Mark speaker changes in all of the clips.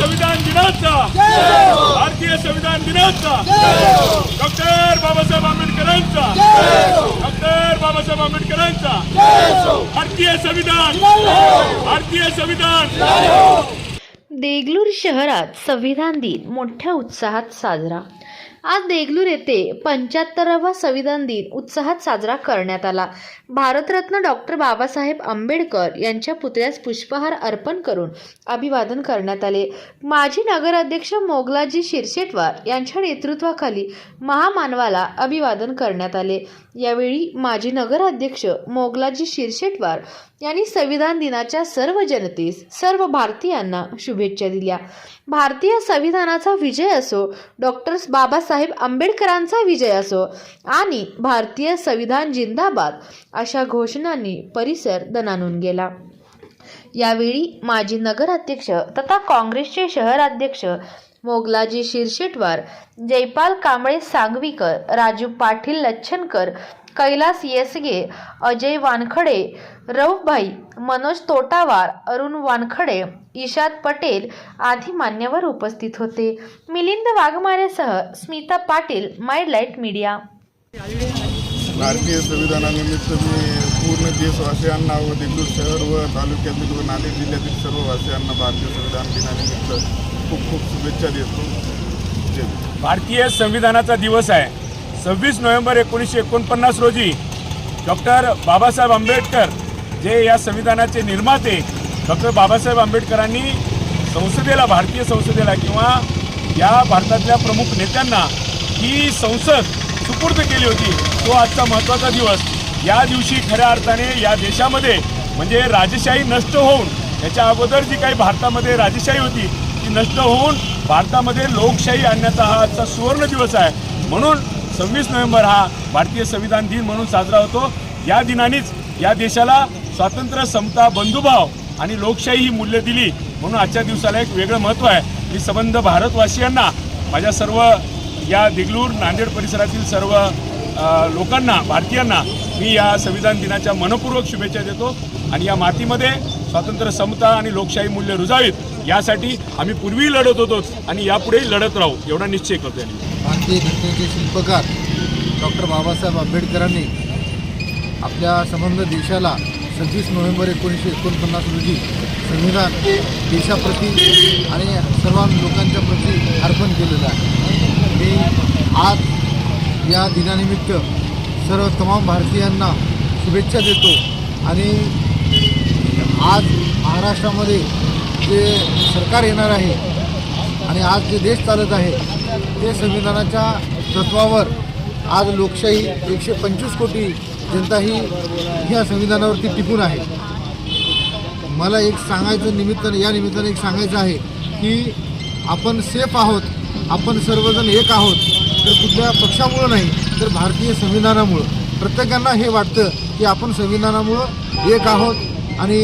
Speaker 1: संविधान दिनाचा. भारतीय संविधान दिनाचा. डॉक्टर बाबासाहेब आंबेडकरांचा. डॉक्टर बाबासाहेब आंबेडकरांचा. भारतीय संविधान. भारतीय संविधान.
Speaker 2: देगलूर शहरात संविधान दिन मोठ्या उत्साहात साजरा. आज देगलूर येथे पंच्याहत्तरावा संविधान दिन उत्साहात साजरा करण्यात आला. भारतरत्न डॉक्टर बाबासाहेब आंबेडकर यांच्या पुतळ्यास पुष्पहार अर्पण करून अभिवादन करण्यात आले. माजी नगराध्यक्ष मोगलाजी शिरशेटवार यांच्या नेतृत्वाखाली महामानवाला अभिवादन करण्यात आले. यावेळी माजी नगराध्यक्ष मोगलाजी शिरशेटवार यांनी संविधान दिनाच्या सर्व जनतेस सर्व भारतीयांना शुभेच्छा दिल्या. भारतीय संविधानाचा विजय असो डॉक्टर बाबासाहेब आंबेडकरांचा विजय असो आणि भारतीय संविधान जिंदाबाद अशा घोषणांनी परिसर दणानून गेला. यावेळी माजी नगराध्यक्ष तथा काँग्रेसचे शहराध्यक्ष मोगलाजी शिरशेटवार जयपाल कांबळे सांगवीकर राजू पाटील लच्छनकर कैलास येसगे अजय वानखडे रऊफभाई मनोज तोटावार अरुण वानखडे ईशाद पटेल आदी मान्यवर उपस्थित होते. मिलिंद वाघमारेसह स्मिता पाटील माइडलाईट मीडिया.
Speaker 3: भारतीय संविधानानिमित्त मी पूर्ण देशवासियांना व देगलूर शहर व तालुक्यातील व नांदेड जिल्ह्यातील सर्व वासियांना भारतीय संविधान दिनानिमित्त खूप खूप शुभेच्छा देतो.
Speaker 1: भारतीय संविधानाचा दिवस आहे. सव्वीस नोव्हेंबर एकोणीसशे एकोणपन्नास रोजी डॉक्टर बाबासाहेब आंबेडकर जे या संविधानाचे निर्माते डॉक्टर बाबासाहेब आंबेडकरांनी संसदेला भारतीय संसदेला किंवा या भारतातल्या प्रमुख नेत्यांना ही संसद सुपूर्द केली होती तो आजचा महत्त्वाचा दिवस. या दिवशी खऱ्या अर्थाने या देशामध्ये म्हणजे राजशाही नष्ट होऊन याच्या अगोदर जी काही भारतामध्ये राजेशाही होती ती नष्ट होऊन भारतामध्ये लोकशाही आणण्याचा हा आजचा सुवर्ण दिवस आहे. म्हणून सव्वीस नोव्हेंबर हा भारतीय संविधान दिन म्हणून साजरा होतो. या दिनानीच या देशाला स्वातंत्र्य समता बंधुभाव आणि लोकशाही ही मूल्य दिली म्हणून आजच्या दिवसाला एक वेगळं महत्त्व आहे. मी संबंध भारतवासियांना माझ्या सर्व या देगलूर नांदेड परिसरातील सर्व लोकांना भारतीयांना मी या संविधान दिनाच्या मनपूर्वक शुभेच्छा देतो आणि या मातीमध्ये स्वातंत्र्य समता आणि लोकशाही मूल्य रुजावीत यासाठी आम्ही पूर्वी लढत होतोच आणि यापुढेही लढत राहू एवढा निश्चय करतो यांनी
Speaker 4: भारतीय घटनेचे शिल्पकार डॉक्टर बाबासाहेब आंबेडकरांनी आपल्या संबंध देशाला सव्वीस नोव्हेंबर एकोणीसशे एकोणपन्नास रोजी संविधान देशाप्रती आणि सर्व लोकांच्या प्रती अर्पण केलेलं आहे. मी आज या दिनानिमित्त सर्व तमाम भारतीयांना शुभेच्छा देतो. आणि आज महाराष्ट्रामध्ये जे सरकार येणार आहे आणि आज जे देश चालत आहे ते संविधानाच्या तत्वावर आज लोकशाही एकशे पंचवीस कोटी जनता ही ह्या संविधानावरती टिकून आहे. मला एक सांगायचं निमित्तानं या निमित्तानं एक सांगायचं आहे की आपण सेफ आहोत आपण सर्वजण एक आहोत. तर कुठल्या पक्षामुळं नाही तर भारतीय संविधानामुळं. प्रत्येकांना हे वाटतं की आपण संविधानामुळं एक आहोत आणि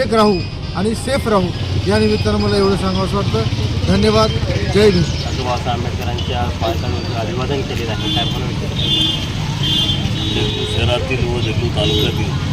Speaker 4: एक राहू आणि सेफ राहू. या निमित्तानं मला एवढं सांगावंसं वाटतं. धन्यवाद. जय भीम
Speaker 5: बाबासाहेब आंबेडकरांच्या अभिवादन केलेलं आहे. काय पण
Speaker 6: देगलूर शहरातील व देगलूर तालुक्यातील